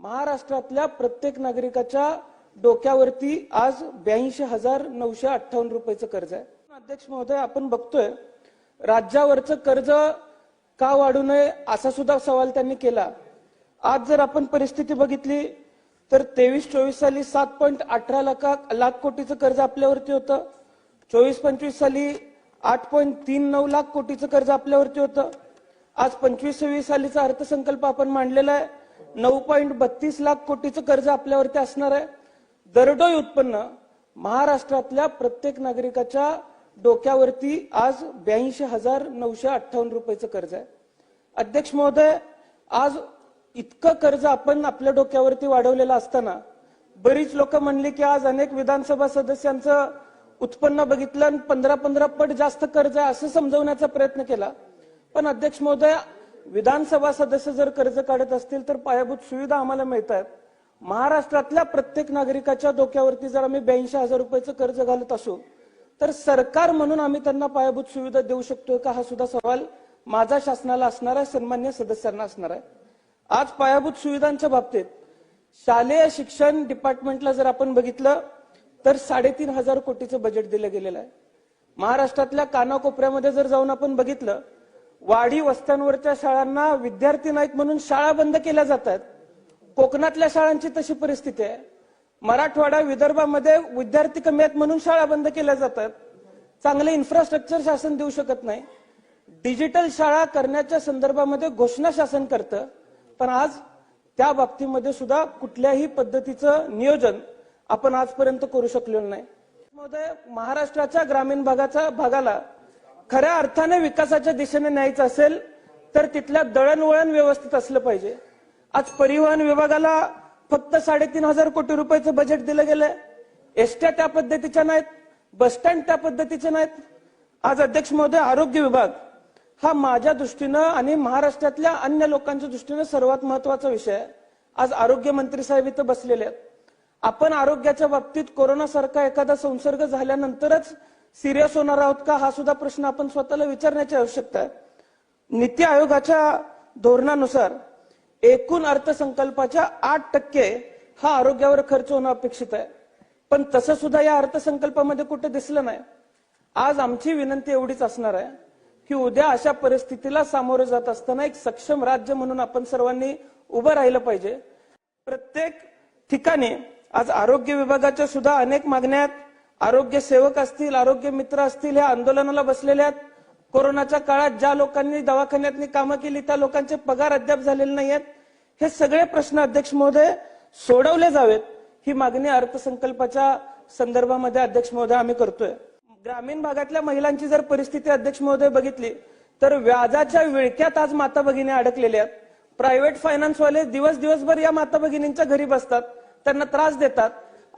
महाराष्ट्रातल्या प्रत्येक नागरिकाच्या डोक्यावरती आज ब्याऐंशी हजार नऊशे अठ्ठावन्न रुपयाचं कर्ज आहे. अध्यक्ष महोदय आपण बघतोय राज्यावरचं कर्ज का वाढू नये असा सुद्धा सवाल त्यांनी केला. आज जर आपण परिस्थिती बघितली तर तेवीस चोवीस साली सात पॉईंट अठरा लाखा लाख कोटीचं कर्ज आपल्यावरती होतं. चोवीस पंचवीस साली आठ पॉईंट तीन नऊ लाख कोटीचं कर्ज आपल्यावरती होतं. आज पंचवीस सव्वीस सालीचा अर्थसंकल्प आपण मांडलेला आहे. नऊ पॉईंट बत्तीस लाख कोटीचं कर्ज आपल्यावरती असणार आहे. दरडोई उत्पन्न महाराष्ट्रातल्या प्रत्येक नागरिकाच्या डोक्यावरती आज ब्याऐंशी हजार नऊशे अठ्ठावन्न रुपयाचं कर्ज आहे. अध्यक्ष महोदय आज इतकं कर्ज आपण आपल्या डोक्यावरती वाढवलेलं असताना बरीच लोक म्हणली की आज अनेक विधानसभा सदस्यांचं उत्पन्न बघितलं आणि पंधरा पंधरा पट जास्त कर्ज आहे असं समजवण्याचा प्रयत्न केला. पण अध्यक्ष महोदय विधानसभा सदस्य जर कर्ज काढत असतील तर पायाभूत सुविधा आम्हाला मिळत आहेत महाराष्ट्रातल्या प्रत्येक नागरिकाच्या डोक्यावरती जर आम्ही ब्याऐंशी हजार रुपयाचं कर्ज घालत असू तर सरकार म्हणून आम्ही त्यांना पायाभूत सुविधा देऊ शकतोय का? हा सुद्धा सवाल माझा शासनाला असणार आहे सन्मान्य सदस्यांना असणार आहे. आज पायाभूत सुविधांच्या बाबतीत शालेय शिक्षण डिपार्टमेंटला जर आपण बघितलं तर साडेतीन हजार कोटीचं बजेट दिलं गेलेलं आहे. महाराष्ट्रातल्या कानाकोपऱ्यामध्ये जर जाऊन आपण बघितलं वाडी वस्त्यांवरच्या शाळांना विद्यार्थी नाहीत म्हणून शाळा बंद केल्या जातात. कोकणातल्या शाळांची तशी परिस्थिती आहे. मराठवाडा विदर्भामध्ये विद्यार्थी कमी आहेत म्हणून शाळा बंद केल्या जातात. चांगले इन्फ्रास्ट्रक्चर शासन देऊ शकत नाही. डिजिटल शाळा करण्याच्या संदर्भामध्ये घोषणा शासन करतं. पण आज त्या बाबतीमध्ये सुद्धा कुठल्याही पद्धतीचं नियोजन आपण आजपर्यंत करू शकलेलो नाही. महोदय महाराष्ट्राच्या ग्रामीण भागाच्या भागाला खऱ्या अर्थाने विकासाच्या दिशेने न्यायचं असेल तर तिथल्या दळणवळण व्यवस्थित असलं पाहिजे. आज परिवहन विभागाला फक्त साडेतीन हजार कोटी रुपयाचं बजेट दिलं गेलंय. एसट्या त्या पद्धतीच्या नाहीत बसस्टँड त्या पद्धतीचे नाहीत. आज अध्यक्ष महोदय आरोग्य विभाग हा माझ्या दृष्टीनं आणि महाराष्ट्रातल्या अन्य लोकांच्या दृष्टीनं सर्वात महत्त्वाचा विषय आहे. आज आरोग्य मंत्री साहेब इथं बसलेले आहेत. आपण आरोग्याच्या बाबतीत कोरोनासारखा एखादा संसर्ग झाल्यानंतरच सिरियस होणार आहोत का? हा सुद्धा प्रश्न आपण स्वतःला विचारण्याची आवश्यकता आहे. नीती आयोगाच्या धोरणानुसार एकूण अर्थसंकल्पाच्या आठ टक्के हा आरोग्यावर खर्च होणं अपेक्षित आहे. पण तसं सुद्धा या अर्थसंकल्पामध्ये कुठे दिसलं नाही. आज आमची विनंती एवढीच असणार आहे की उद्या अशा परिस्थितीला सामोरं जात असताना एक सक्षम राज्य म्हणून आपण सर्वांनी उभं राहिलं पाहिजे. प्रत्येक ठिकाणी आज आरोग्य विभागाच्या सुद्धा अनेक मागण्या आहेत. आरोग्य सेवक असतील आरोग्य मित्र असतील हे आंदोलनाला बसलेले आहेत. कोरोनाच्या काळात ज्या लोकांनी दवाखान्यातनी कामं केली त्या लोकांचे पगार अद्याप झालेले नाही आहेत हे सगळे प्रश्न अध्यक्ष महोदय सोडवले जावेत. ही मागणी अर्थसंकल्पाच्या संदर्भामध्ये अध्यक्ष महोदय आम्ही करतोय. ग्रामीण भागातल्या महिलांची जर परिस्थिती अध्यक्ष महोदय बघितली तर व्याजाच्या विळक्यात आज माता भगिनी अडकलेल्या आहेत. प्रायव्हेट फायनान्सवाले दिवस दिवसभर या माता भगिनींच्या घरी बसतात. त्यांना त्रास देतात.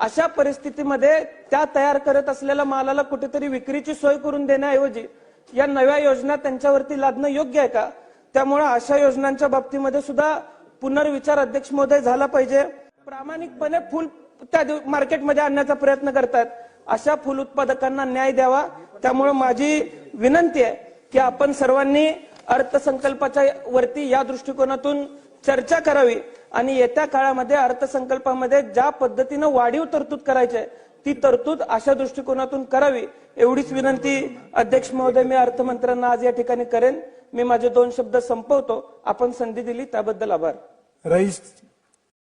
अशा परिस्थितीमध्ये त्या तयार करत असलेल्या मालाला कुठेतरी विक्रीची सोय करून देण्याऐवजी या नव्या योजना त्यांच्यावरती लादणं योग्य आहे का? त्यामुळे अशा योजनांच्या बाबतीमध्ये सुद्धा पुनर्विचार अध्यक्ष महोदय झाला पाहिजे. प्रामाणिकपणे फुल त्या दिव- मार्केटमध्ये आणण्याचा प्रयत्न करतात. अशा फुल उत्पादकांना न्याय द्यावा. त्यामुळे माझी विनंती आहे की आपण सर्वांनी अर्थसंकल्पाच्या वरती या दृष्टिकोनातून चर्चा करावी. आणि येत्या काळामध्ये अर्थसंकल्पामध्ये ज्या पद्धतीनं वाढीव तरतूद करायची आहे ती तरतूद अशा दृष्टिकोनातून करावी. एवढीच विनंती अध्यक्ष महोदय मी अर्थमंत्र्यांना आज या ठिकाणी करेन. मी माझे दोन शब्द संपवतो. आपण संधी दिली त्याबद्दल आभार. रईस